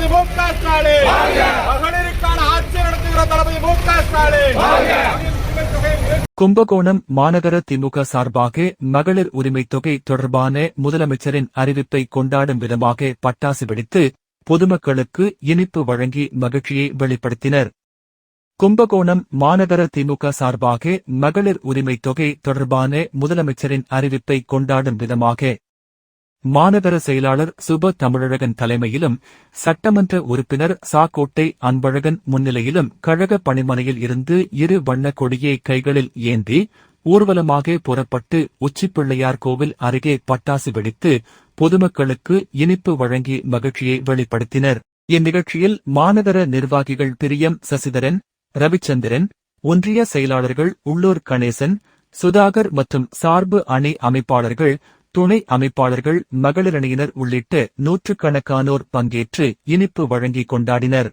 தளபதி மு க ஸ்டாலின். மகளிருக்கான ஆட்சி நடத்துகிற தளபதி மு க ஸ்டாலின். மகளிர் தொகை உயர்த்தி கும்பகோணம் மாநகர திமுக சார்பாக மகளிர் உரிமைத் தொகை தொடர்பான முதலமைச்சரின் அறிவிப்பை கொண்டாடும் விதமாக பட்டாசு வெடித்து பொதுமக்களுக்கு இனிப்பு வழங்கி மகிழ்ச்சியை வெளிப்படுத்தினர். கும்பகோணம் மாநகர திமுக சார்பாக மகளிர் உரிமைத் தொகை தொடர்பான முதலமைச்சரின் அறிவிப்பை கொண்டாடும் விதமாக மாநகர செயலாளர் சுப தமிழழகன் தலைமையிலும் சட்டமன்ற உறுப்பினர் சாக்கோட்டை அன்பழகன் முன்னிலையிலும் கழக பணிமனையில் இருந்து இரு வண்ண கொடியை கைகளில் ஏந்தி ஊர்வலமாக புறப்பட்டு உச்சிப்பிள்ளையார் கோவில் அருகே பட்டாசு வெடித்து பொதுமக்களுக்கு இனிப்பு வழங்கி மகிழ்ச்சியை வெளிப்படுத்தினர். இந்நிகழ்ச்சியில் மாநகர நிர்வாகிகள் பிரியம் சசிதரன் ரவிச்சந்திரன் ஒன்றிய செயலாளர்கள் உள்ளூர் கணேசன் சுதாகர் மற்றும் சார்பு அணி அமைப்பாளர்கள் துணை அமைப்பாளர்கள் மகளிரணியினர் உள்ளிட்ட நூற்றுக்கணக்கானோர் பங்கேற்று இனிப்பு வழங்கி கொண்டாடினர்.